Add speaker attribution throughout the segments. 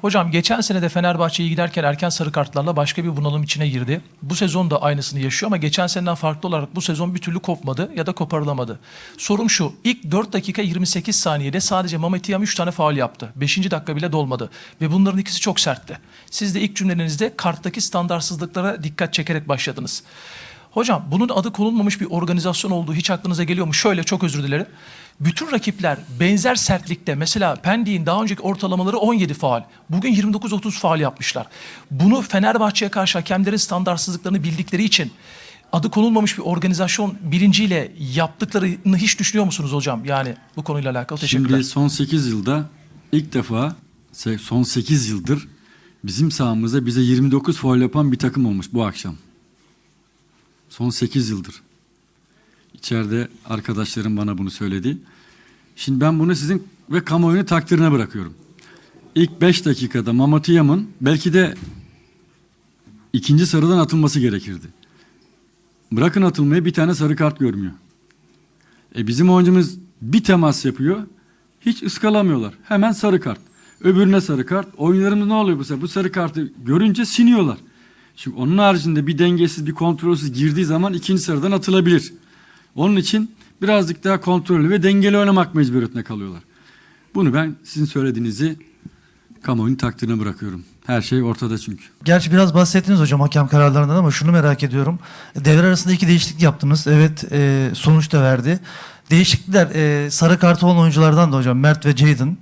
Speaker 1: Hocam geçen sene de Fenerbahçe'ye giderken erken sarı kartlarla başka bir bunalım içine girdi. Bu sezon da aynısını yaşıyor ama geçen seneden farklı olarak bu sezon bir türlü kopmadı ya da koparılamadı. Sorum şu. ilk 4 dakika 28 saniyede sadece Mehmet Yam 3 tane faul yaptı. 5. dakika bile dolmadı. Ve bunların ikisi çok sertti. Siz de ilk cümlenizde karttaki standartsızlıklara dikkat çekerek başladınız. Hocam bunun adı konulmamış bir organizasyon olduğu hiç aklınıza geliyor mu? Şöyle çok özür dilerim. Bütün rakipler benzer sertlikte mesela Pendik'in daha önceki ortalamaları 17 faal. Bugün 29-30 faal yapmışlar. Bunu Fenerbahçe'ye karşı hakemlerin standartsızlıklarını bildikleri için adı konulmamış bir organizasyon bilinciyle yaptıklarını hiç düşünüyor musunuz hocam? Yani bu konuyla alakalı teşekkürler.
Speaker 2: Şimdi son 8 yılda ilk defa son 8 yıldır bizim sahamızda bize 29 faul yapan bir takım olmuş bu akşam. Son 8 yıldır. İçeride arkadaşlarım bana bunu söyledi. Şimdi ben bunu sizin ve kamuoyunun takdirine bırakıyorum. İlk 5 dakikada Mamatiyam'ın belki de ikinci sarıdan atılması gerekirdi. Bırakın atılmayı bir tane sarı kart görmüyor. E bizim oyuncumuz bir temas yapıyor. Hiç ıskalamıyorlar. Hemen sarı kart. Öbürüne sarı kart. Oyunlarımız ne oluyor bu sefer? Bu sarı kartı görünce siniyorlar. Çünkü onun haricinde bir dengesiz, bir kontrolsüz girdiği zaman ikinci sarıdan atılabilir. Onun için birazcık daha kontrollü ve dengeli oynamak mecburiyetine kalıyorlar. Bunu ben sizin söylediğinizi kamuoyunun takdirine bırakıyorum. Her şey ortada çünkü.
Speaker 3: Gerçi biraz bahsettiniz hocam hakem kararlarından ama şunu merak ediyorum. Devre arasında iki değişiklik yaptınız. Evet e, sonuç da verdi. Değişiklikler e, sarı kartı olan oyunculardan da hocam Mert ve Jadon.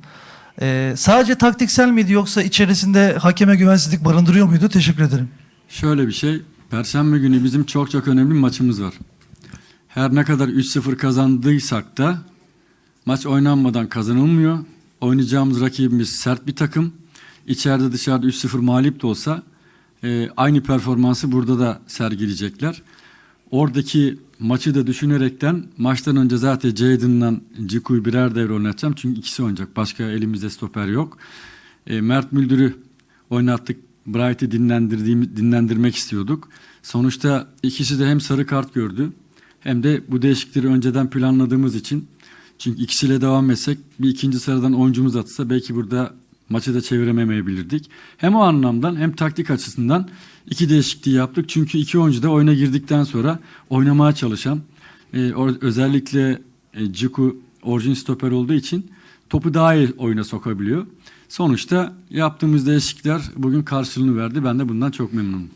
Speaker 3: E, sadece taktiksel miydi yoksa içerisinde hakeme güvensizlik barındırıyor muydu? Teşekkür ederim.
Speaker 2: Şöyle bir şey. Perşembe günü bizim çok çok önemli bir maçımız var. Her ne kadar 3-0 kazandıysak da maç oynanmadan kazanılmıyor. Oynayacağımız rakibimiz sert bir takım. İçeride dışarıda 3-0 mağlup da olsa e, aynı performansı burada da sergileyecekler. Oradaki maçı da düşünerekten maçtan önce zaten Jadon'la Ciku'yu birer devre oynatacağım. Çünkü ikisi oynayacak. Başka elimizde stoper yok. E, Mert Müldür'ü oynattık. Bright'i dinlendirdiğim, dinlendirmek istiyorduk. Sonuçta ikisi de hem sarı kart gördü hem de bu değişiklikleri önceden planladığımız için çünkü ikisiyle devam etsek bir ikinci sıradan oyuncumuz atsa belki burada maçı da çevirememeyebilirdik. Hem o anlamdan hem taktik açısından iki değişikliği yaptık. Çünkü iki oyuncu da oyuna girdikten sonra oynamaya çalışan e, özellikle e, Ciku orijin stoper olduğu için topu daha iyi oyuna sokabiliyor. Sonuçta yaptığımız değişiklikler bugün karşılığını verdi. Ben de bundan çok memnunum.